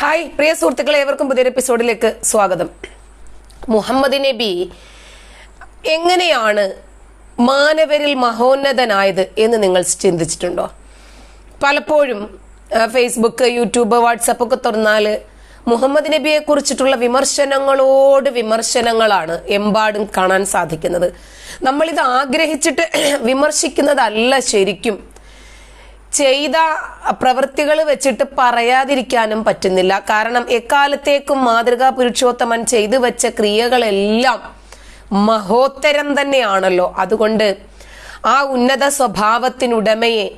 Hi പ്രിയ സുഹൃത്തുക്കളെ ഏവർക്കും പുതിയൊരു എപ്പിസോഡിലേക്ക് സ്വാഗതം. മുഹമ്മദ് നബി എങ്ങനെയാണ് മാനവരിൽ മഹോന്നതനായത് എന്ന് നിങ്ങൾ ചിന്തിച്ചിട്ടുണ്ടോ? പലപ്പോഴും ഫേസ്ബുക്ക് യൂട്യൂബ് വാട്സപ്പ് ഒക്കെ തുറന്നാൽ മുഹമ്മദ് നബിയെ കുറിച്ചിട്ടുള്ള വിമർശനങ്ങളോട് വിമർശനങ്ങളാണ് എമ്പാടും കാണാൻ സാധിക്കുന്നത്. നമ്മളിത് ആഗ്രഹിച്ചിട്ട് വിമർശിക്കുന്നതല്ല ശരിക്കും. ചെയ്ത പ്രവൃത്തികൾ വെച്ചിട്ട് പറയാതിരിക്കാനും പറ്റുന്നില്ല. കാരണം എക്കാലത്തേക്കും മാതൃകാ പുരുഷോത്തമൻ ചെയ്തു വെച്ച ക്രിയകളെല്ലാം മഹോത്തരം തന്നെയാണല്ലോ. അതുകൊണ്ട് ആ ഉന്നത സ്വഭാവത്തിനുടമയെ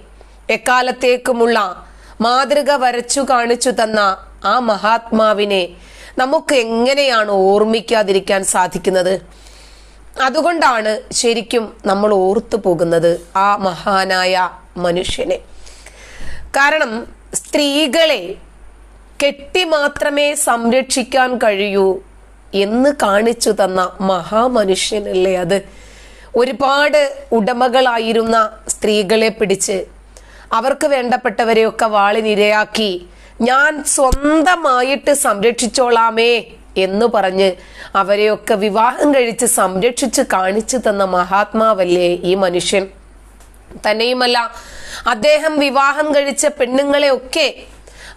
എക്കാലത്തേക്കുമുള്ള മാതൃക വരച്ചു കാണിച്ചു തന്ന ആ മഹാത്മാവിനെ നമുക്ക് എങ്ങനെയാണ് ഓർമ്മിക്കാതിരിക്കാൻ സാധിക്കുന്നത്? അതുകൊണ്ടാണ് ശരിക്കും നമ്മൾ ഓർത്തു പോകുന്നത് ആ മഹാനായ മനുഷ്യനെ. കാരണം സ്ത്രീകളെ കെട്ടി മാത്രമേ സംരക്ഷിക്കാൻ കഴിയൂ എന്ന് കാണിച്ചു തന്ന മഹാമനുഷ്യനല്ലേ അത്. ഒരുപാട് ഉടമകളായിരുന്ന സ്ത്രീകളെ പിടിച്ച് അവർക്ക് വേണ്ടപ്പെട്ടവരെയൊക്കെ വാളിനിരയാക്കി ഞാൻ സ്വന്തമായിട്ട് സംരക്ഷിച്ചോളാമേ എന്ന് പറഞ്ഞ് അവരെയൊക്കെ വിവാഹം കഴിച്ച് സംരക്ഷിച്ച് കാണിച്ചു തന്ന മഹാത്മാവല്ലേ ഈ മനുഷ്യൻ. തന്നെയുമല്ല. അദ്ദേഹം വിവാഹം കഴിച്ച പെണ്ണുങ്ങളെയൊക്കെ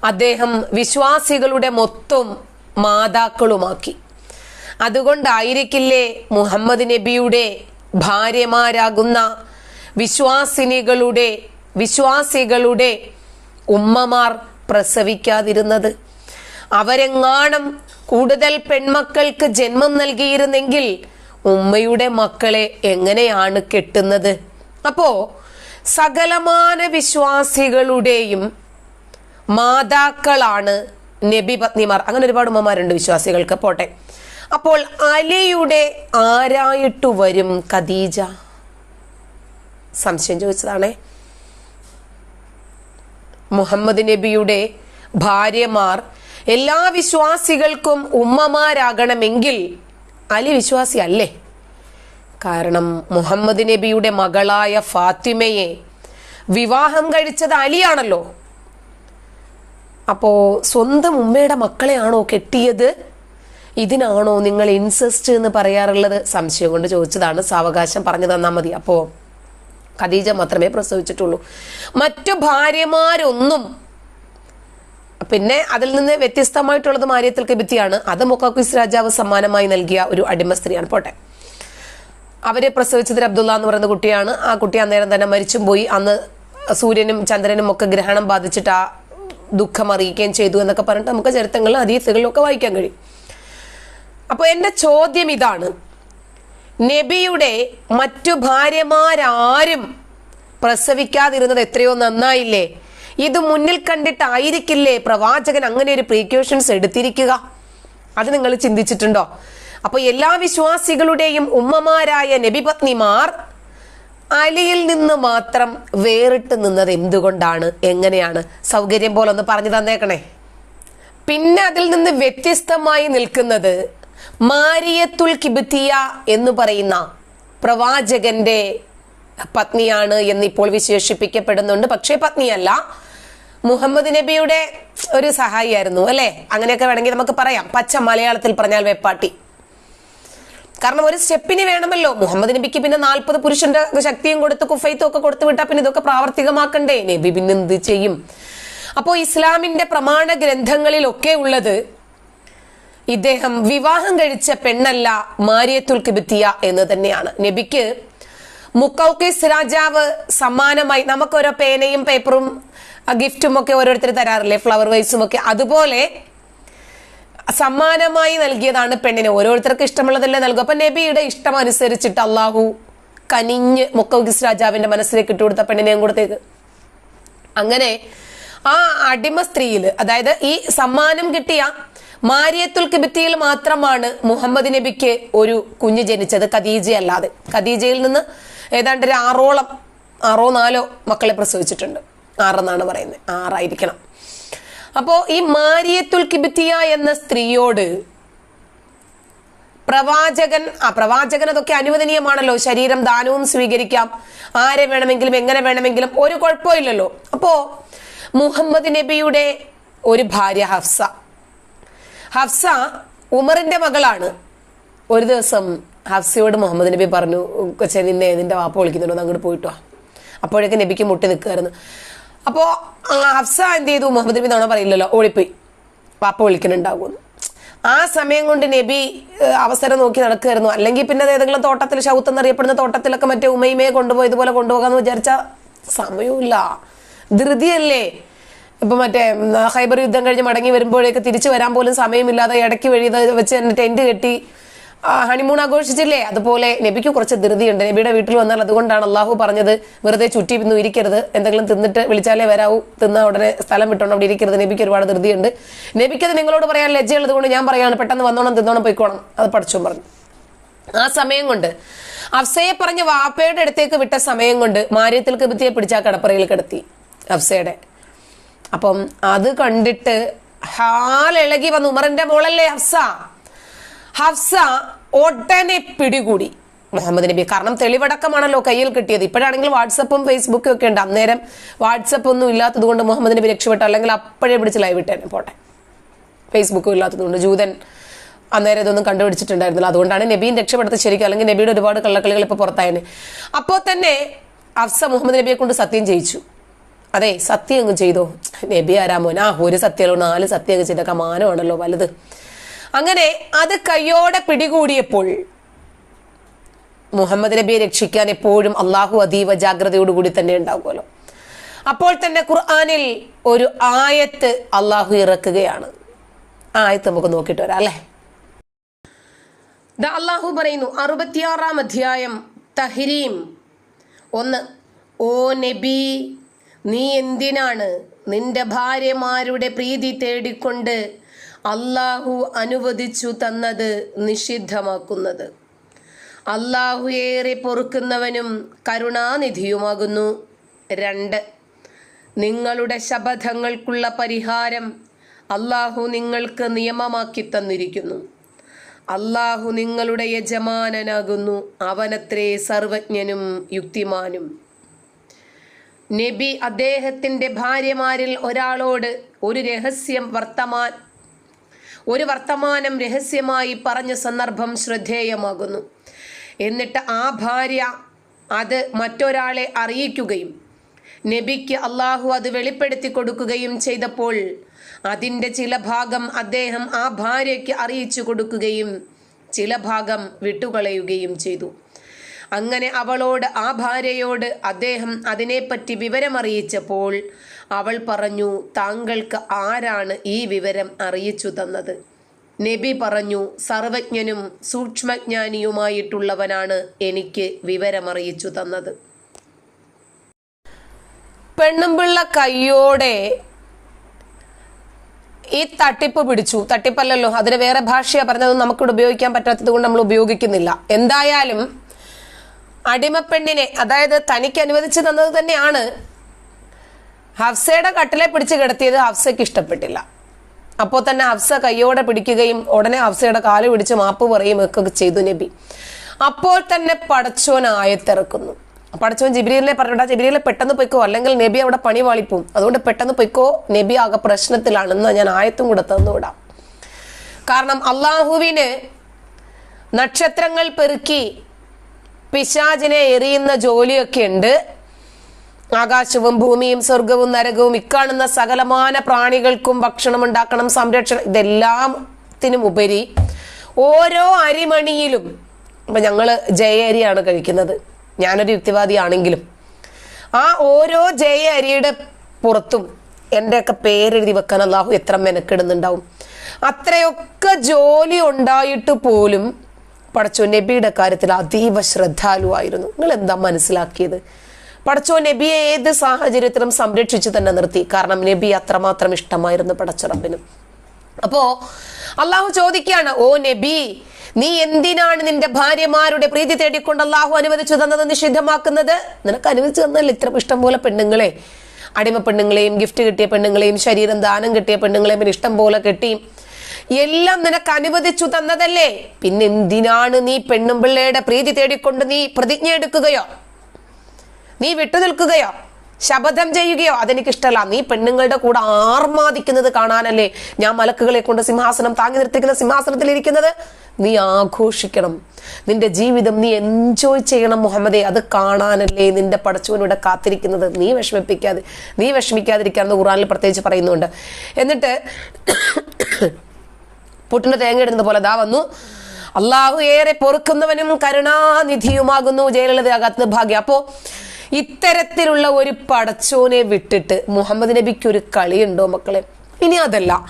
അദ്ദേഹം വിശ്വാസികളുടെ മൊത്തം മാതാക്കളുമാക്കി. അതുകൊണ്ടായിരിക്കില്ലേ മുഹമ്മദ് നബിയുടെ ഭാര്യമാരാകുന്ന വിശ്വാസിനികളുടെ വിശ്വാസികളുടെ ഉമ്മമാർ പ്രസവിക്കാതിരുന്നത്? അവരെങ്ങാണം കൂടുതൽ പെൺമക്കൾക്ക് ജന്മം നൽകിയിരുന്നെങ്കിൽ ഉമ്മയുടെ മക്കളെ എങ്ങനെയാണ് കെട്ടുന്നത്? അപ്പോ സകലമാന വിശ്വാസികളുടെയും മാതാക്കളാണ് നബി പത്നിമാർ. അങ്ങനെ ഒരുപാട് ഉമ്മമാരുണ്ട് വിശ്വാസികൾക്ക്. പോട്ടെ. അപ്പോൾ അലിയുടെ ആരായിട്ടു വരും ഖദീജ? സംശയം ചോദിച്ചതാണേ. മുഹമ്മദ് നബിയുടെ ഭാര്യമാർ എല്ലാ വിശ്വാസികൾക്കും ഉമ്മമാരാകണമെങ്കിൽ അലി വിശ്വാസി അല്ലേ കാരണം മുഹമ്മദ് നബിയുടെ മകളായ ഫാത്തിമയെ വിവാഹം കഴിച്ചത് അലിയാണല്ലോ. അപ്പോ സ്വന്തം ഉമ്മയുടെ മക്കളെയാണോ കെട്ടിയത്? ഇതിനാണോ നിങ്ങൾ ഇൻസെസ്റ്റ് എന്ന് പറയാറുള്ളത്? സംശയം കൊണ്ട് ചോദിച്ചതാണ്. സാവകാശം പറഞ്ഞു തന്നാൽ മതി. അപ്പോ ഖദീജ മാത്രമേ പ്രസവിച്ചിട്ടുള്ളൂ. മറ്റു ഭാര്യമാരൊന്നും പിന്നെ അതിൽ നിന്ന് വ്യത്യസ്തമായിട്ടുള്ളത് മാര്യത്തിൽ കിബിത്തിയാണ് അത് മൊക്കാക്കുസ് രാജാവ് സമ്മാനമായി നൽകിയ ഒരു അടിമ സ്ത്രീയാണ്. പോട്ടെ. അവരെ പ്രസവിച്ചത് അബ്ദുള്ള എന്ന് പറയുന്ന കുട്ടിയാണ്. ആ കുട്ടി അന്നേരം തന്നെ മരിച്ചും പോയി. അന്ന് സൂര്യനും ചന്ദ്രനും ഒക്കെ ഗ്രഹണം ബാധിച്ചിട്ട് ആ ദുഃഖം അറിയിക്കുകയും ചെയ്തു എന്നൊക്കെ പറഞ്ഞിട്ട് നമുക്ക് ചരിത്രങ്ങളിലും അതീസുകളിലും ഒക്കെ വായിക്കാൻ കഴിയും. അപ്പോൾ എന്റെ ചോദ്യം ഇതാണ്. നബിയുടെ മറ്റു ഭാര്യമാരാരും പ്രസവിക്കാതിരുന്നത് എത്രയോ നന്നായില്ലേ? ഇത് മുന്നിൽ കണ്ടിട്ടായിരിക്കില്ലേ പ്രവാചകൻ അങ്ങനെ ഒരു പ്രീക്യൂഷൻസ് എടുത്തിരിക്കുക? അത് നിങ്ങൾ ചിന്തിച്ചിട്ടുണ്ടോ? അപ്പൊ എല്ലാ വിശ്വാസികളുടെയും ഉമ്മമാരായ നബിപത്നിമാർ അലിയിൽ നിന്ന് മാത്രം വേറിട്ട് നിന്നത് എന്തുകൊണ്ടാണ്? എങ്ങനെയാണ്? സൗകര്യം പോലെ ഒന്ന് പറഞ്ഞു തന്നേക്കണേ. പിന്നെ അതിൽ നിന്ന് വ്യത്യസ്തമായി നിൽക്കുന്നത് മാരിയത്തുൽ കിബിത്തിയ എന്ന് പറയുന്ന പ്രവാചകന്റെ പത്നിയാണ് എന്നിപ്പോൾ വിശേഷിപ്പിക്കപ്പെടുന്നുണ്ട്. പക്ഷേ പത്നിയല്ല മുഹമ്മദ് നബിയുടെ ഒരു സഹായിയായിരുന്നു അല്ലേ? അങ്ങനെയൊക്കെ വേണമെങ്കിൽ നമുക്ക് പറയാം. പച്ച മലയാളത്തിൽ പറഞ്ഞാൽ വെപ്പാട്ടി. കാരണം ഒരു സ്റ്റെപ്പിന് വേണമല്ലോ. മുഹമ്മദ് നബിക്ക് പിന്നെ നാൽപ്പത് പുരുഷന്റെ ശക്തിയും കൊടുത്ത് കുഫൈത്തും ഒക്കെ കൊടുത്തു വിട്ടാൽ പിന്നെ ഇതൊക്കെ പ്രാവർത്തികമാക്കണ്ടേ? നബി പിന്നെ എന്ത് ചെയ്യും? അപ്പോ ഇസ്ലാമിന്റെ പ്രമാണ ഗ്രന്ഥങ്ങളിലൊക്കെ ഉള്ളത് ഇദ്ദേഹം വിവാഹം കഴിച്ച പെണ്ണല്ല മാരിയത്തുൽ കിബിത്തിയ എന്ന് തന്നെയാണ്. നബിക്ക് മുക്കൌക്കിസ് രാജാവ് സമ്മാനമായി നമുക്കൊരോ പേനയും പേപ്പറും ഗിഫ്റ്റും ഒക്കെ ഓരോരുത്തർ തരാറില്ലേ? ഫ്ലവർ വൈസും ഒക്കെ. അതുപോലെ സമ്മാനമായി നൽകിയതാണ് പെണ്ണിനെ. ഓരോരുത്തർക്ക് ഇഷ്ടമുള്ളതല്ലേ നൽകും അപ്പൊ നബിയുടെ ഇഷ്ടം അനുസരിച്ചിട്ട് അള്ളാഹു കനിഞ്ഞ് മുക്കൗഗിസ് രാജാവിന്റെ മനസ്സിലേക്ക് ഇട്ടുകൊടുത്ത പെണ്ണിനെയും കൊടുത്തേക്ക്. അങ്ങനെ ആ അടിമ സ്ത്രീയിൽ അതായത് ഈ സമ്മാനം കിട്ടിയ മാരിയത്തുൽ കിബിത്തിയിൽ മാത്രമാണ് മുഹമ്മദ് നബിക്ക് ഒരു കുഞ്ഞ് ജനിച്ചത് ഖദീജ അല്ലാതെ. ഖദീജയിൽ നിന്ന് ഏതാണ്ട് ഒരു ആറോളം ആറോ നാലോ മക്കളെ പ്രസവിച്ചിട്ടുണ്ട്. ആറെന്നാണ് പറയുന്നത്. ആറായിരിക്കണം. അപ്പോ ഈ മാരിയത്തുൽ കിബിത്തിയ എന്ന സ്ത്രീയോട് പ്രവാചകൻ ആ പ്രവാചകൻ അതൊക്കെ അനുവദനീയമാണല്ലോ. ശരീരം ദാനവും സ്വീകരിക്കാം. ആരെ വേണമെങ്കിലും എങ്ങനെ വേണമെങ്കിലും ഒരു കുഴപ്പമില്ലല്ലോ. അപ്പോ മുഹമ്മദ് നബിയുടെ ഒരു ഭാര്യ ഹഫ്സ. ഹഫ്സ ഉമറിന്റെ മകളാണ്. ഒരു ദിവസം ഹഫ്സയോട് മുഹമ്മദ് നബി പറഞ്ഞു കൊച്ചെ നിന്നെ നിന്റെ വാപ്പ വിളിക്കുന്നുണ്ടോ അങ്ങോട്ട് പോയിട്ടോ അപ്പോഴേക്ക് നബിക്ക് മുട്ടി നിൽക്കുമായിരുന്നു അപ്പോൾ ഹഫ്സ എന്ത് ചെയ്തു? മുഹമ്മദ് നബി തവണ പറയില്ലല്ലോ ഓടിപ്പോയി. പാപ്പ വിളിക്കുന്നുണ്ടാകുമെന്ന് ആ സമയം കൊണ്ട് നബി അവസരം നോക്കി നടക്കുമായിരുന്നു അല്ലെങ്കിൽ പിന്നെ ഏതെങ്കിലും തോട്ടത്തിൽ ഷൗത്ത് എന്നറിയപ്പെടുന്ന തോട്ടത്തിലൊക്കെ മറ്റേ ഉമ്മയുമേ കൊണ്ടുപോയി ഇതുപോലെ കൊണ്ടുപോകാന്ന് വിചാരിച്ച സമയമില്ല ധൃതിയല്ലേ? ഇപ്പൊ മറ്റേ ഹൈബർ യുദ്ധം കഴിഞ്ഞ് മടങ്ങി വരുമ്പോഴേക്ക് തിരിച്ചു വരാൻ പോലും സമയമില്ലാതെ ഇടയ്ക്ക് വഴി വെച്ച് തന്നെ കെട്ടി ഹണിമൂൺ ആഘോഷിച്ചില്ലേ? അതുപോലെ നബിക്ക് കുറച്ച് ധൃതിയുണ്ട്. നബിയുടെ വീട്ടിൽ വന്നാൽ അതുകൊണ്ടാണ് അള്ളാഹു പറഞ്ഞത് വെറുതെ ചുറ്റി ഇന്നും ഇരിക്കരുത്. എന്തെങ്കിലും തിന്നിട്ട് വിളിച്ചാലേ വരാവൂ. തിന്ന ഉടനെ സ്ഥലം വിട്ടോണം അവിടെ ഇരിക്കരുത്. നബിക്ക് ഒരുപാട് ധൃതിയുണ്ട്. നബിക്കത് നിങ്ങളോട് പറയാൻ ലജ്ജയുള്ളത് കൊണ്ട് ഞാൻ പറയാണ് പെട്ടെന്ന് വന്നോണം തിന്നോണം പോയിക്കോണം. അത് പഠിച്ചു പറഞ്ഞു. ആ സമയം കൊണ്ട് അഫ്സയെ പറഞ്ഞ വാപ്പയുടെ അടുത്തേക്ക് വിട്ട സമയം കൊണ്ട് മാര്യത്തിൽ കബിത്തിയെ പിടിച്ച കടപ്പറയിൽ കിടത്തി അഫ്സയുടെ. അപ്പം അത് കണ്ടിട്ട് ഹാലിളകി വന്നു. ഉമറിന്റെ മോളല്ലേ ഹഫ്സ ഹഫ്സ ഉടനെ പിടികൂടി മുഹമ്മദ് നബി. കാരണം തെളിവടക്കമാണല്ലോ കയ്യിൽ കിട്ടിയത്. ഇപ്പോഴാണെങ്കിൽ വാട്സപ്പും ഫേസ്ബുക്കും ഒക്കെ ഉണ്ട്. അന്നേരം വാട്സപ്പ് ഒന്നും ഇല്ലാത്തത് കൊണ്ട് മുഹമ്മദ് നബി രക്ഷപ്പെട്ടു. അല്ലെങ്കിൽ അപ്പോഴേ പിടിച്ച് ലൈവ് ഇട്ടേനെ. പോട്ടെ. ഫേസ്ബുക്കും ഇല്ലാത്തത് കൊണ്ട് ജൂതൻ അന്നേരം ഇതൊന്നും കണ്ടുപിടിച്ചിട്ടുണ്ടായിരുന്നില്ല. അതുകൊണ്ടാണ് നബീൻ രക്ഷപ്പെടുത്തി ശരിക്കും. അല്ലെങ്കിൽ നബിയുടെ ഒരുപാട് കള്ളക്കളികൾ ഇപ്പോൾ പുറത്തായനെ. അപ്പോൾ തന്നെ അഫ്സ മുഹമ്മദ് നബിയെ കൊണ്ട് സത്യം ചെയ്യിച്ചു. അതെ സത്യം അങ്ങ് ചെയ്തോ. നബി ആരാമോൻ ആ ഒരു സത്യമല്ലോ നാല് സത്യം അങ്ങ് ചെയ്തൊക്കെ. മാനമാണല്ലോ വലുത്. അങ്ങനെ അത് കയ്യോടെ പിടികൂടിയപ്പോൾ മുഹമ്മദ് നബിയെ രക്ഷിക്കാൻ എപ്പോഴും അള്ളാഹു അതീവ ജാഗ്രതയോടുകൂടി തന്നെ ഉണ്ടാകുമല്ലോ അപ്പോൾ തന്നെ ഖുർആാനിൽ ഒരു ആയത്ത് അള്ളാഹു ഇറക്കുകയാണ്. ആ ആയത്ത് നമുക്ക് നോക്കിയിട്ട് വരാം അല്ലേ? ദ അള്ളാഹു പറയുന്നു അറുപത്തിയാറാം അധ്യായം തഹരീം. ഒന്ന് ഓ നബി നീ എന്തിനാണ് നിന്റെ ഭാര്യമാരുടെ പ്രീതി തേടിക്കൊണ്ട് അള്ളാഹു അനുവദിച്ചു തന്നത് നിഷിദ്ധമാക്കുന്നത്. അള്ളാഹു ഏറെ പൊറുക്കുന്നവനും കരുണാനിധിയുമാകുന്നു. രണ്ട് നിങ്ങളുടെ ശപഥങ്ങൾക്കുള്ള പരിഹാരം അള്ളാഹു നിങ്ങൾക്ക് നിയമമാക്കി തന്നിരിക്കുന്നു. അള്ളാഹു നിങ്ങളുടെ യജമാനനാകുന്നു. അവനത്രേ സർവജ്ഞനും യുക്തിമാനും. നബി അദ്ദേഹത്തിന്റെ ഭാര്യമാരിൽ ഒരാളോട് ഒരു രഹസ്യം വർത്തമാൻ ഒരു വർത്തമാനം രഹസ്യമായി പറഞ്ഞ സന്ദർഭം ശ്രദ്ധേയമാകുന്നു. എന്നിട്ട് ആ ഭാര്യ അത് മറ്റൊരാളെ അറിയിക്കുകയും നബിക്ക് അള്ളാഹു അത് വെളിപ്പെടുത്തി കൊടുക്കുകയും ചെയ്തപ്പോൾ അതിന്റെ ചില ഭാഗം അദ്ദേഹം ആ ഭാര്യയ്ക്ക് അറിയിച്ചു കൊടുക്കുകയും ചില ഭാഗം വിട്ടുകളയുകയും ചെയ്തു. അങ്ങനെ അവളോട് ആ ഭാര്യയോട് അദ്ദേഹം അതിനെപ്പറ്റി വിവരമറിയിച്ചപ്പോൾ അവൾ പറഞ്ഞു താങ്കൾക്ക് ആരാണ് ഈ വിവരം അറിയിച്ചു തന്നത്? നബി പറഞ്ഞു സർവജ്ഞനും സൂക്ഷ്മജ്ഞാനിയുമായിട്ടുള്ളവനാണ് എനിക്ക് വിവരമറിയിച്ചു തന്നത്. പെണ്ണുമ്പിള്ള കയ്യോടെ ഈ തട്ടിപ്പ് പിടിച്ചു. തട്ടിപ്പല്ലല്ലോ അതിന് വേറെ ഭാഷയാണ് പറഞ്ഞത് നമുക്കിവിടെ ഉപയോഗിക്കാൻ പറ്റാത്തത് കൊണ്ട് നമ്മൾ ഉപയോഗിക്കുന്നില്ല. എന്തായാലും അടിമപ്പെണ്ണിനെ അതായത് തനിക്ക് അനുവദിച്ചു തന്നത് തന്നെയാണ് ഹഫ്സയുടെ കട്ടിലെ പിടിച്ച് കിടത്തിയത് ഹഫ്സയ്ക്ക് ഇഷ്ടപ്പെട്ടില്ല. അപ്പോൾ തന്നെ ഹഫ്സ കയ്യോടെ പിടിക്കുകയും ഉടനെ ഹഫ്സയുടെ കാൽ പിടിച്ച് മാപ്പ് പറയുകയും ഒക്കെ ചെയ്തു നബി. അപ്പോൾ തന്നെ പടച്ചോൻ ആയത്തിറക്കുന്നു. പടച്ചോൻ ജിബ്രീലിനെ പറഞ്ഞിട്ട് ജിബ്രീലിനെ പെട്ടെന്ന് പൊയ്ക്കോ അല്ലെങ്കിൽ നബി അവിടെ പണി വാളിപ്പോവും. അതുകൊണ്ട് പെട്ടെന്ന് പൊയ്ക്കോ നബി ആകെ പ്രശ്നത്തിലാണെന്ന് ഞാൻ ആയത്തും കൂടെ തന്നുവിടാം കാരണം അള്ളാഹുവിന് നക്ഷത്രങ്ങൾ പെറുക്കി പിശാചിനെ എറിയുന്ന ജോലിയൊക്കെ ഉണ്ട്. ആകാശവും ഭൂമിയും സ്വർഗവും നരകവും ഇക്കാണുന്ന സകലമാന പ്രാണികൾക്കും ഭക്ഷണം ഉണ്ടാക്കണം സംരക്ഷണം ഇതെല്ലാത്തിനും ഉപരി ഓരോ അരിമണിയിലും ഇപ്പൊ ഞങ്ങൾ ജയ അരിയാണ് കഴിക്കുന്നത്. ഞാനൊരു യുക്തിവാദിയാണെങ്കിലും ആ ഓരോ ജയ അരിയുടെ പുറത്തും എന്റെയൊക്കെ പേരെഴുതി വെക്കാൻ അള്ളാഹു എത്ര മെനക്കെടുന്നുണ്ടാവും. അത്രയൊക്കെ ജോലി ഉണ്ടായിട്ട് പോലും പടച്ചോ നബിയുടെ കാര്യത്തിൽ അതീവ ശ്രദ്ധാലുവായിരുന്നു. നിങ്ങൾ എന്താ മനസ്സിലാക്കിയത്? പടച്ചോ നബിയെ ഏത് സാഹചര്യത്തിലും സംരക്ഷിച്ചു തന്നെ നിർത്തി. കാരണം നബി അത്രമാത്രം ഇഷ്ടമായിരുന്നു പടച്ചറബിനും. അപ്പോ അള്ളാഹു ചോദിക്കുകയാണ് ഓ നബി നീ എന്തിനാണ് നിന്റെ ഭാര്യമാരുടെ പ്രീതി തേടിക്കൊണ്ട് അള്ളാഹു അനുവദിച്ചു തന്നത് നിഷിദ്ധമാക്കുന്നത്? നിനക്ക് അനുവദിച്ചു തന്നല്ലേ ഇത്ര ഇഷ്ടം പോലെ പെണ്ണുങ്ങളെ? അടിമ പെണ്ണുങ്ങളെയും ഗിഫ്റ്റ് കിട്ടിയ പെണ്ണുങ്ങളെയും ശരീരം ദാനം കിട്ടിയ പെണ്ണുങ്ങളെയും പിന്നെ ഇഷ്ടം പോലെ കെട്ടി. എല്ലാം നിനക്ക് അനുവദിച്ചു തന്നതല്ലേ? പിന്നെ എന്തിനാണ് നീ പെണ്ണും പിള്ളയുടെ പ്രീതി തേടിക്കൊണ്ട് നീ പ്രതിജ്ഞ എടുക്കുകയോ? നീ വിട്ടുനിൽക്കുകയോ ശപഥം ചെയ്യുകയോ അതെനിക്കിഷ്ടമല്ല നീ പെണ്ണുങ്ങളുടെ കൂടെ ആർമാദിക്കുന്നത് കാണാനല്ലേ ഞാൻ മലക്കുകളെ കൊണ്ട് സിംഹാസനം താങ്ങി നിർത്തിക്കുന്ന സിംഹാസനത്തിൽ ഇരിക്കുന്നത്? നീ ആഘോഷിക്കണം. നിന്റെ ജീവിതം നീ എൻജോയ് ചെയ്യണം മുഹമ്മദേ. അത് കാണാനല്ലേ നിന്റെ പടച്ചവനിവിടെ കാത്തിരിക്കുന്നത്. നീ വിഷമിപ്പിക്കാതെ നീ വിഷമിക്കാതിരിക്കാന്ന് ഖുറാനിൽ പ്രത്യേകിച്ച് പറയുന്നുണ്ട്. എന്നിട്ട് പുട്ടിന് തേങ്ങ ഇടുന്നത് പോലെ ദാ വന്നു. അള്ളാഹു ഏറെ പൊറുക്കുന്നവനും കരുണാനിധിയുമാകുന്നു. ജയലളിത അകത്ത് ഭാഗ്യ. അപ്പോ ഇത്തരത്തിലുള്ള ഒരു പടച്ചോനെ വിട്ടിട്ട് മുഹമ്മദ് നബിക്ക് ഒരു കളിയുണ്ടോ മക്കളെ? ഇനി അതല്ല.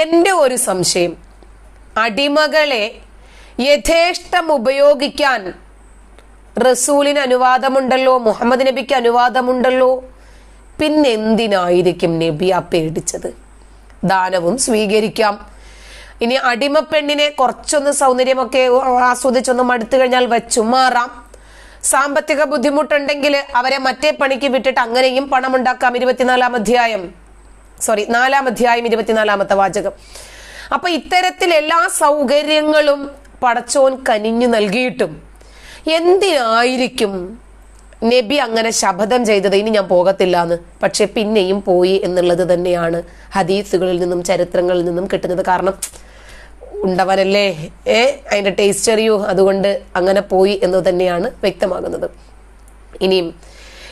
എന്റെ ഒരു സംശയം. അടിമകളെ യഥേഷ്ടം ഉപയോഗിക്കാൻ റസൂലിന് അനുവാദമുണ്ടല്ലോ മുഹമ്മദ് നബിക്ക് അനുവാദമുണ്ടല്ലോ. പിന്നെന്തിനായിരിക്കും നബി ആ പേടിച്ചത്? ദാനവും സ്വീകരിക്കാം. ഇനി അടിമപ്പെണ്ണിനെ കുറച്ചൊന്ന് സൗന്ദര്യമൊക്കെ ആസ്വദിച്ചൊന്ന് മടുത്തു കഴിഞ്ഞാൽ വെച്ചു മാറാം സാമ്പത്തിക ബുദ്ധിമുട്ടുണ്ടെങ്കിൽ അവരെ മറ്റേ പണിക്ക് വിട്ടിട്ട് അങ്ങനെയും പണം ഉണ്ടാക്കാം ഇരുപത്തിനാലാം അധ്യായം. സോറി നാലാം അധ്യായം ഇരുപത്തിനാലാമത്തെ വാചകം. അപ്പൊ ഇത്തരത്തിൽ എല്ലാ സൗകര്യങ്ങളും പടച്ചോൻ കനിഞ്ഞു നൽകിയിട്ടും എന്തിനായിരിക്കും നബി അങ്ങനെ ശപഥം ചെയ്തത്? ഇനി ഞാൻ പോകത്തില്ല എന്ന് പക്ഷെ പിന്നെയും പോയി എന്നുള്ളത് തന്നെയാണ് ഹദീസുകളിൽ നിന്നും ചരിത്രങ്ങളിൽ നിന്നും കിട്ടുന്നത്. കാരണം ഉണ്ടവനല്ലേ ഏ അതിന്റെ ടേസ്റ്റ് അറിയൂ? അതുകൊണ്ട് അങ്ങനെ പോയി എന്ന് തന്നെയാണ് വ്യക്തമാകുന്നത്. ഇനിയും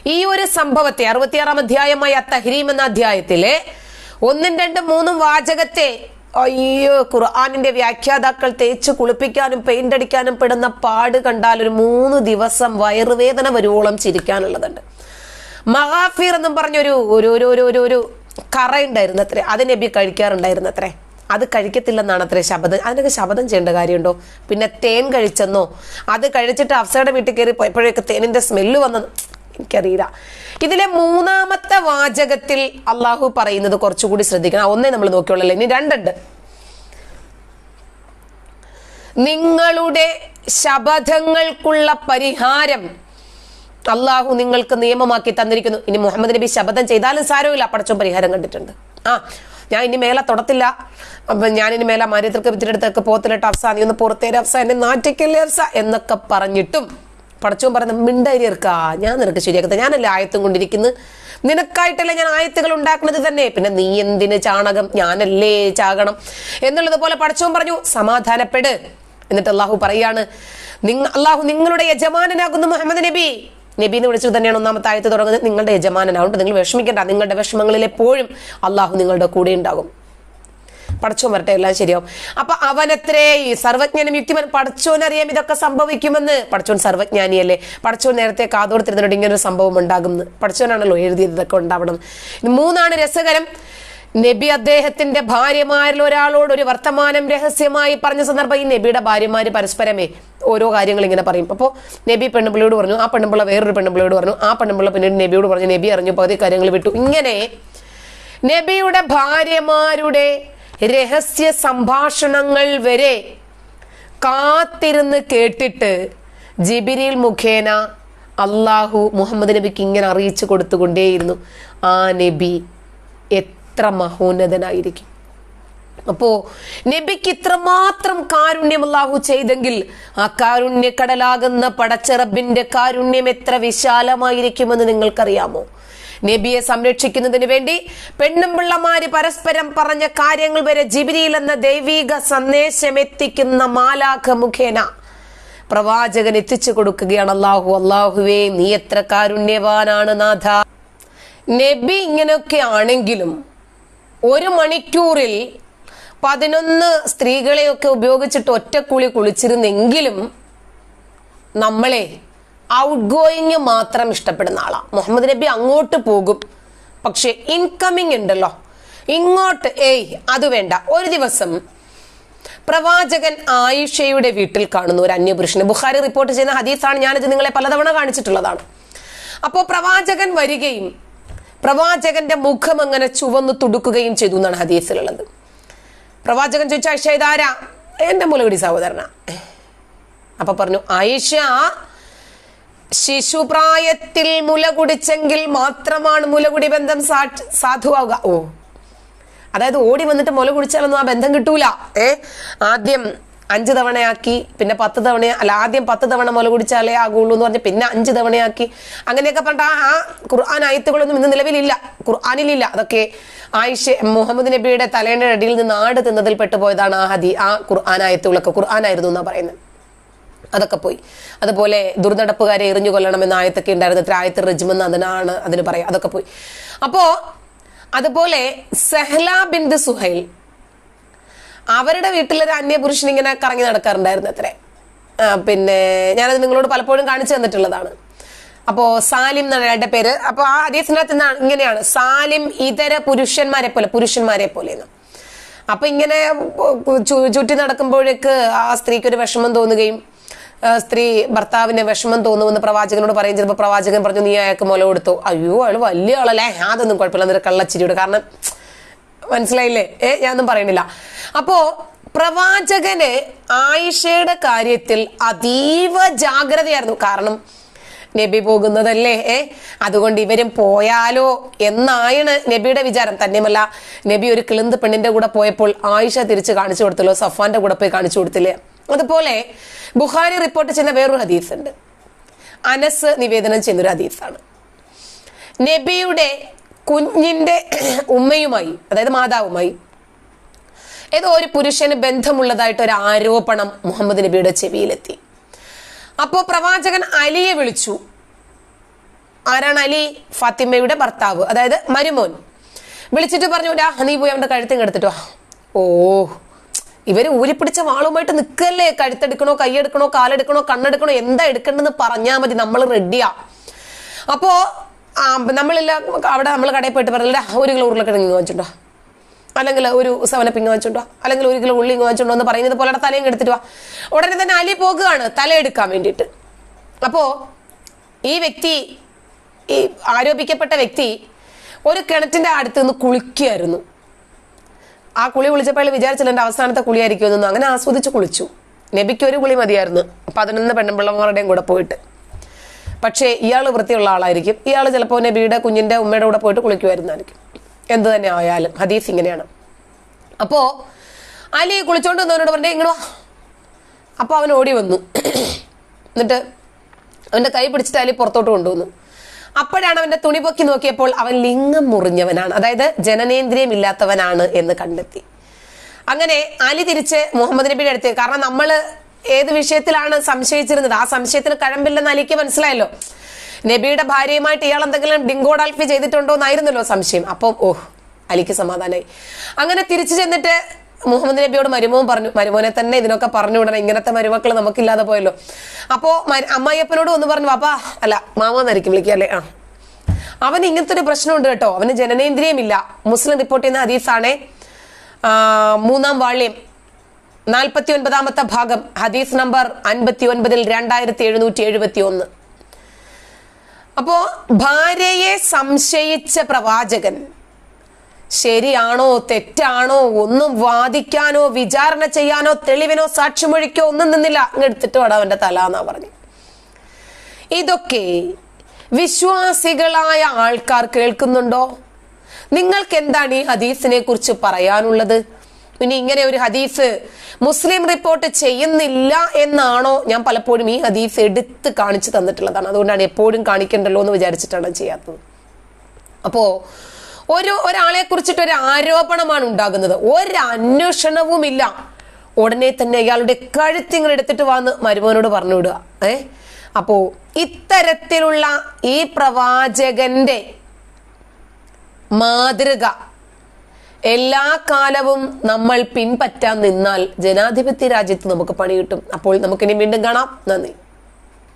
ഈ ഒരു സംഭവത്തെ അറുപത്തിയാറാം അധ്യായമായ തഹ്രീം എന്ന അധ്യായത്തിലെ ഒന്നും രണ്ടും മൂന്നും വാചകത്തെ അയ്യോ ഖുർആാനിന്റെ വ്യാഖ്യാതാക്കൾ തേച്ച് കുളിപ്പിക്കാനും പെയിന്റ് അടിക്കാനും പെടുന്ന പാട് കണ്ടാൽ ഒരു മൂന്ന് ദിവസം വയറുവേദന വരുവോളം ചിരിക്കാനുള്ളതുണ്ട്. മഹാഫീർ എന്നും പറഞ്ഞൊരു ഒരു ഒരു ഒരു ഒരു കറ ഉണ്ടായിരുന്നത്രേ അതിനെ അത് നബി കഴിക്കാറുണ്ടായിരുന്നു അത്രേ അത് കഴിക്കത്തില്ലെന്നാണ് അത്രേ ശബദം അതിനൊക്കെ ശബദം ചെയ്യേണ്ട കാര്യമുണ്ടോ? പിന്നെ തേൻ കഴിച്ചെന്നോ? അത് കഴിച്ചിട്ട് അഫ്സയുടെ വീട്ടിൽ കയറി പോയപ്പോഴേക്ക് തേനിന്റെ സ്മെല്ല് വന്നത് എനിക്കറിയില്ല. ഇതിലെ മൂന്നാമത്തെ വാചകത്തിൽ അള്ളാഹു പറയുന്നത് കുറച്ചുകൂടി ശ്രദ്ധിക്കണം. ഒന്നേ നമ്മൾ നോക്കിയുള്ളല്ലോ? ഇനി രണ്ടുണ്ട്. നിങ്ങളുടെ ശബദങ്ങൾക്കുള്ള പരിഹാരം അള്ളാഹു നിങ്ങൾക്ക് നിയമമാക്കി തന്നിരിക്കുന്നു. ഇനി മുഹമ്മദ് നബി ശബദം ചെയ്താലും സാരമില്ല. പടച്ചും പരിഹാരം കണ്ടിട്ടുണ്ട്. ആ ഞാൻ ഇനി മേല തൊടത്തില്ല. അപ്പൊ ഞാൻ ഇനി മേല മാര്യത്തിൽക്ക് വിറ്റിനടുത്തൊക്കെ പോത്തിലിട്ട് അഫ്സ നീ ഒന്ന് പുറത്തേര് അഫ്സ എന്നെ നാറ്റിക്കല്ലേ അഫ്സ എന്നൊക്കെ പറഞ്ഞിട്ടും പടച്ചോൻ പറയുന്ന മിണ്ടരിയർക്ക ഞാൻ നിനക്ക് ശരിയാക്കത്ത ഞാനല്ലേ ആയത്തും കൊണ്ടിരിക്കുന്നു. നിനക്കായിട്ടല്ലേ ഞാൻ ആയത്തുകൾ ഉണ്ടാക്കുന്നത് തന്നെ. പിന്നെ നീ എന്തിന് ചാണകം? ഞാനല്ലേ ചാകണം? എന്നുള്ളത് പോലെ പടച്ചോൻ പറഞ്ഞു സമാധാനപ്പെട്. എന്നിട്ട് അള്ളാഹു പറയാണ് നിങ്ങ അള്ളാഹു നിങ്ങളുടെ യജമാനനാകുന്നു മുഹമ്മദ് നബി. നബി എന്ന് തന്നെയാണ് ഒന്നാമത്തെ ആയത്ത് തുടങ്ങുന്നത്. നിങ്ങളുടെ യജമാനനാവുണ്ട് നിങ്ങൾ വിഷമിക്കേണ്ട. നിങ്ങളുടെ വിഷമങ്ങളിൽ എപ്പോഴും അള്ളാഹു നിങ്ങളുടെ കൂടെ ഉണ്ടാകും. പടച്ചോൻ വരട്ടെ എല്ലാം ശരിയാവും. അപ്പൊ അവനത്രേ സർവജ്ഞനും യുക്തിമൻ പഠിച്ചോനറിയാം ഇതൊക്കെ സംഭവിക്കുമെന്ന്. പടച്ചോൻ സർവജ്ഞാനിയല്ലേ? പടച്ചോൻ നേരത്തെ കാതോർത്തിരുന്നോട് ഇങ്ങനെ ഒരു സംഭവം പടച്ചോനാണല്ലോ എഴുതിയത് ഇതൊക്കെ ഉണ്ടാവണം. മൂന്നാണ് രസകരം. നബി അദ്ദേഹത്തിന്റെ ഭാര്യമാരിൽ ഒരാളോട് ഒരു വർത്തമാനം രഹസ്യമായി പറഞ്ഞ സന്ദർഭം ഈ നബിയുടെ ഭാര്യമാര് പരസ്പരമേ ഓരോ കാര്യങ്ങൾ ഇങ്ങനെ പറയും. അപ്പോൾ നബി പെണ്ണുപിള്ളിയോട് പറഞ്ഞു ആ പെണ്ണുപിള്ള വേറൊരു പെണ്ണുപിള്ളിയോട് പറഞ്ഞു ആ പെണ്ണുപിള്ള പിന്നീട് നബിയോട് പറഞ്ഞു നബി അറിഞ്ഞു പകുതി കാര്യങ്ങൾ വിട്ടു. ഇങ്ങനെ നബിയുടെ ഭാര്യമാരുടെ രഹസ്യ സംഭാഷണങ്ങൾ വരെ കാത്തിരുന്ന് കേട്ടിട്ട് ജിബിരിൽ മുഖേന അള്ളാഹു മുഹമ്മദ് നബിക്ക് ഇങ്ങനെ അറിയിച്ചു കൊടുത്തുകൊണ്ടേയിരുന്നു. ആ നബി എത്ര മഹോന്നതനായിരിക്കും. അപ്പോ നബിക്ക് ഇത്രമാത്രം കാരുണ്യം അല്ലാഹു ചെയ്തെങ്കിൽ ആ കാരുണ്യ കടലാകുന്ന പടച്ചറബിന്റെ കാരുണ്യം എത്ര വിശാലമായിരിക്കുമെന്ന് നിങ്ങൾക്കറിയാമോ? നബിയെ സംരക്ഷിക്കുന്നതിന് വേണ്ടി പെണ്ണും പിള്ളമാര് പരസ്പരം പറഞ്ഞ കാര്യങ്ങൾ വരെ ജിബിരിയിൽ എന്ന ദൈവീക സന്ദേശം എത്തിക്കുന്ന മാലാഖ മുഖേന പ്രവാചകൻ എത്തിച്ചു കൊടുക്കുകയാണ് അള്ളാഹു അള്ളാഹുവേ നീ എത്ര കാരുണ്യവാനാണ് നാഥ. നബി ഇങ്ങനെയൊക്കെ ആണെങ്കിലും ഒരു മണിക്കൂറിൽ പതിനൊന്ന് സ്ത്രീകളെയൊക്കെ ഉപയോഗിച്ചിട്ട് ഒറ്റക്കുളി കുളിച്ചിരുന്നെങ്കിലും നമ്മളെ ഔട്ട് ഗോയിങ് മാത്രം ഇഷ്ടപ്പെടുന്ന ആളാ. മുഹമ്മദ് നബി അങ്ങോട്ട് പോകും. പക്ഷെ ഇൻകമ്മിങ് ഉണ്ടല്ലോ. ഇങ്ങോട്ട് ഏയ് അത് വേണ്ട. ഒരു ദിവസം പ്രവാചകൻ ആയിഷയുടെ വീട്ടിൽ കാണുന്ന ഒരു അന്യപുരുഷനെ ബുഖാരി റിപ്പോർട്ട് ചെയ്യുന്ന ഹദീസാണ് ഞാനിത് നിങ്ങളെ പലതവണ കാണിച്ചിട്ടുള്ളതാണ്. അപ്പോൾ പ്രവാചകൻ വരികയും പ്രവാചകന്റെ മുഖം അങ്ങനെ ചുവന്ന് തുടുക്കുകയും ചെയ്തു എന്നാണ് ഹദീസിലുള്ളത്. പ്രവാചകൻ ചോദിച്ച ആയിഷ എന്റെ മുലകുടി സഹോദരന. അപ്പൊ പറഞ്ഞു ആയിഷ ശിശുപ്രായത്തിൽ മുല കുടിച്ചെങ്കിൽ മാത്രമാണ് മുലകുടി ബന്ധം സാ- സാധുവാവുക. ഓ. അതായത് ഓടി വന്നിട്ട് മുല കുടിച്ചാലൊന്നും ആ ബന്ധം കിട്ടൂല. ഏ? ആദ്യം അഞ്ച് തവണയാക്കി പിന്നെ പത്ത് തവണ അല്ല ആദ്യം പത്ത് തവണ മുല കുടിച്ചാലേ ആകുള്ളൂ എന്ന് പറഞ്ഞ് പിന്നെ അഞ്ച് തവണയാക്കി. അങ്ങനെയൊക്കെ പറഞ്ഞിട്ട് ആ- ഖുർആൻ ആയത്തുകളൊന്നും ഇന്ന് നിലവിലില്ല. ഖുർആാനിലില്ല. അതൊക്കെ ആയിഷ മുഹമ്മദ് നബിയുടെ തലേന്റെ അടിയിൽ നിന്ന് ആട് തിന്നതിൽ പെട്ടുപോയതാണ് ആ ഹദി ആ ഖുർആൻ ആയത്തുകളൊക്കെ. ഖുർആനായിരുന്നു എന്നാ പറയുന്നത്. അതൊക്കെ പോയി. അതുപോലെ ദുർനടപ്പുകാരെ എറിഞ്ഞു കൊല്ലണമെന്ന ആയത്തൊക്കെ ഉണ്ടായിരുന്നു. ഇത്ര ആയത്ത് റജ്മെന്ന് അതിനാണ് അതിന് പറയാം. അതൊക്കെ പോയി. അപ്പോ അതുപോലെ സെഹ്ല ബിന്ദ് സുഹൈൽ അവരുടെ വീട്ടിലൊരു അന്യപുരുഷൻ ഇങ്ങനെ കറങ്ങി നടക്കാറുണ്ടായിരുന്നു അത്രേ. പിന്നെ ഞാനത് നിങ്ങളോട് പലപ്പോഴും കാണിച്ചു തന്നിട്ടുള്ളതാണ്. അപ്പോ സാലിം എന്നയാളുടെ പേര്. അപ്പൊ ആ ഹദീസിനകത്ത് ഇങ്ങനെയാണ്. സാലിം ഇതര പുരുഷന്മാരെ പോലെ പുരുഷന്മാരെ പോലെ അപ്പൊ ഇങ്ങനെ ചുറ്റി നടക്കുമ്പോഴേക്ക് ആ സ്ത്രീക്ക് ഒരു വിഷമം തോന്നുകയും സ്ത്രീ ഭർത്താവിന് വിഷമം തോന്നുമെന്ന് പ്രവാചകനോട് പറയും. ചിലപ്പോൾ പ്രവാചകൻ പറഞ്ഞു നീ അയാൾക്ക് മുല കൊടുത്തു. അയ്യോ അയാൾ വലിയ ആളല്ലേ. അതൊന്നും കുഴപ്പമില്ല. എന്നൊരു കള്ളച്ചിരിയോട് കാരണം മനസ്സിലായില്ലേ? ഏ ഞാനൊന്നും പറയുന്നില്ല. അപ്പോ പ്രവാചകന് ആയിഷയുടെ കാര്യത്തിൽ അതീവ ജാഗ്രതയായിരുന്നു. കാരണം നബി പോകുന്നതല്ലേ? ഏ അതുകൊണ്ട് ഇവരും പോയാലോ എന്നായാണ് നബിയുടെ വിചാരം. തന്നെയുമല്ല നബി ഒരു കിളിന്ത് പെണ്ണിന്റെ കൂടെ പോയപ്പോൾ ആയിഷ തിരിച്ച് കാണിച്ചു കൊടുത്തല്ലോ? സഫാന്റെ കൂടെ പോയി കാണിച്ചു കൊടുത്തില്ലേ? അതുപോലെ ബുഹാരി റിപ്പോർട്ട് ചെയ്യുന്ന വേറൊരു ഹദീസ് ഉണ്ട് അനസ് നിവേദനം ചെയ്യുന്നൊരു ഹദീസാണ്. നബിയുടെ കുഞ്ഞിന്റെ ഉമ്മയുമായി അതായത് മാതാവുമായി ഏതോ ഒരു പുരുഷന് ബന്ധമുള്ളതായിട്ട് ഒരു ആരോപണം മുഹമ്മദ് നബിയുടെ ചെവിയിലെത്തി. അപ്പോൾ പ്രവാചകൻ അലിയെ വിളിച്ചു. ആരാണ് അലി? ഫാത്തിമയുടെ ഭർത്താവ് അതായത് മരുമോൻ. വിളിച്ചിട്ട് പറഞ്ഞു ഡാ നീ പോയി അവന്റെ കഴുത്തിങ് എടുത്തിട്ടോ ഓ ഇവർ ഊരിപ്പിടിച്ച വാളുമായിട്ട് നിൽക്കല്ലേ? കഴുത്തെടുക്കണോ കൈയെടുക്കണോ കാലെടുക്കണോ കണ്ണെടുക്കണോ എന്താ എടുക്കേണ്ടെന്ന് പറഞ്ഞാൽ മതി നമ്മൾ റെഡിയാ അപ്പോ ആ, നമ്മളില്ല അവിടെ നമ്മൾ കടയിൽ പോയിട്ട് പറഞ്ഞില്ല ഒരു കിലോ ഉരുളക്കിഴങ്ങ് ഇങ്ങ് വാങ്ങിച്ചിട്ടോ അല്ലെങ്കിൽ ഒരു സവനപ്പിങ് വാങ്ങിച്ചോണ്ടോ അല്ലെങ്കിൽ ഒരു കിലോ ഉള്ളി വാങ്ങിച്ചോണ്ടോ എന്ന് പറയുന്നത് പോലെ തലയും എടുത്തിട്ട് വാ. ഉടനെ തന്നെ അലി പോകുകയാണ് തലയെടുക്കാൻ വേണ്ടിയിട്ട്. അപ്പോൾ ഈ വ്യക്തി ഈ ആരോപിക്കപ്പെട്ട വ്യക്തി ഒരു കിണറ്റിന്റെ അടുത്ത് നിന്ന് കുളിക്കുകയായിരുന്നു. ആ കുളി കുളിച്ചപ്പോൾ വിചാരിച്ചില്ല എന്റെ അവസാനത്തെ കുളിയായിരിക്കുമെന്നൊന്നും. അങ്ങനെ ആസ്വദിച്ച് കുളിച്ചു. നബിക്ക് ഒരു കുളി മതിയായിരുന്നു. പതിനൊന്ന് പെണ്ണുമ്പിള്ളമാരുടെയും കൂടെ പോയിട്ട്. പക്ഷേ ഇയാൾ വൃത്തിയുള്ള ആളായിരിക്കും. ഇയാൾ ചിലപ്പോൾ നബിയുടെ കുഞ്ഞിന്റെ ഉമ്മയുടെ കൂടെ പോയിട്ട് കുളിക്കുമായിരുന്നായിരിക്കും. എന്ത് തന്നെ ആയാലും ഹദീസ് ഇങ്ങനെയാണ്. അപ്പോൾ അലി കുളിച്ചോണ്ട് വന്നവനോട് പറഞ്ഞേ ഇങ്ങോട്ട് വാ. അപ്പോൾ അവൻ ഓടി വന്നു. എന്നിട്ട് അവന്റെ കൈ പിടിച്ചിട്ട് അലി പുറത്തോട്ട് കൊണ്ടുവന്നു. അപ്പോഴാണ് അവന്റെ തുണി പൊക്കി നോക്കിയപ്പോൾ അവൻ ലിംഗം മുറിഞ്ഞവനാണ്. അതായത് ജനനേന്ദ്രിയം ഇല്ലാത്തവനാണ് എന്ന് കണ്ടെത്തി. അങ്ങനെ അലി തിരിച്ച് മുഹമ്മദ് നബിയുടെ അടുത്ത് കാരണം നമ്മൾ ഏത് വിഷയത്തിലാണ് സംശയിച്ചിരുന്നത്? ആ സംശയത്തിന് കഴമ്പില്ലെന്ന് അലിക്ക് മനസ്സിലായല്ലോ. നബിയുടെ ഭാര്യയുമായിട്ട് ഇയാൾ എന്തെങ്കിലും ഡിങ്കോഡാൽഫി ചെയ്തിട്ടുണ്ടോ എന്നായിരുന്നല്ലോ സംശയം. അപ്പൊ ഓഹ് അലിക്ക് സമാധാനമായി അങ്ങനെ തിരിച്ചു ചെന്നിട്ട് മുഹമ്മദ് നബിയോട് മരുമോൻ പറഞ്ഞു. മരുമോനെ തന്നെ ഇതിനൊക്കെ പറഞ്ഞു വിടണം. ഇങ്ങനത്തെ മരുമക്കൾ നമുക്കില്ലാതെ പോയല്ലോ. അപ്പോ അമ്മായിയപ്പനോട് ഒന്ന് പറഞ്ഞു പാപ്പാ അല്ല മാമോന്നായിരിക്കും വിളിക്കുക ആ. അവന് ഇങ്ങനത്തെ ഒരു പ്രശ്നമുണ്ട് കേട്ടോ. അവന് ജനനേന്ദ്രിയമില്ല. മുസ്ലിം റിപ്പോർട്ട് ചെയ്യുന്ന ഹദീസാണേ മൂന്നാം വാള്യം. നാൽപ്പത്തി ഒൻപതാമത്തെ ഭാഗം ഹദീസ് നമ്പർ അൻപത്തി ഒൻപതിൽ രണ്ടായിരത്തി എഴുന്നൂറ്റി എഴുപത്തി ഒന്ന് അപ്പോ ഭാര്യയെ സംശയിച്ച പ്രവാചകൻ ശരിയാണോ തെറ്റാണോ ഒന്നും വാദിക്കാനോ വിചാരണ ചെയ്യാനോ തെളിവിനോ സാക്ഷിമൊഴിക്കോ ഒന്നും നിന്നില്ല. എടുത്തിട്ട് വേണം അവന്റെ തല എന്നാ പറഞ്ഞു. ഇതൊക്കെ വിശ്വാസികളായ ആൾക്കാർ കേൾക്കുന്നുണ്ടോ? നിങ്ങൾക്ക് എന്താണ് ഈ ഹദീസിനെ കുറിച്ച് പറയാനുള്ളത്? ഇനി ഇങ്ങനെ ഒരു ഹദീസ് മുസ്ലിം റിപ്പോർട്ട് ചെയ്യുന്നില്ല എന്നാണോ ഞാൻ പലപ്പോഴും ഈ ഹദീസ് എടുത്ത് കാണിച്ചു തന്നിട്ടുള്ളതാണ്. അതുകൊണ്ടാണ് എപ്പോഴും കാണിക്കണ്ടല്ലോ എന്ന് വിചാരിച്ചിട്ടാണ് ചെയ്യാത്തത്. അപ്പോ ഒരു ഒരാളെ കുറിച്ചിട്ട് ഒരു ആരോപണമാണ് ഉണ്ടാകുന്നത്. ഒരു അന്വേഷണവുമില്ല. ഉടനെ തന്നെ അയാളുടെ കഴുത്തിങ്ങൾ എടുത്തിട്ട് വന്ന് മരുമോനോട് പറഞ്ഞു വിടുക. ഏ? അപ്പോ ഇത്തരത്തിലുള്ള ഈ പ്രവാചകന്റെ മാതൃക എല്ലാ കാലവും നമ്മൾ പിൻപറ്റാൻ നിന്നാൽ ജനാധിപത്യ രാജ്യത്ത് നമുക്ക് പണി കിട്ടും. അപ്പോൾ നമുക്കിനി വീണ്ടും കാണാം. നന്ദി.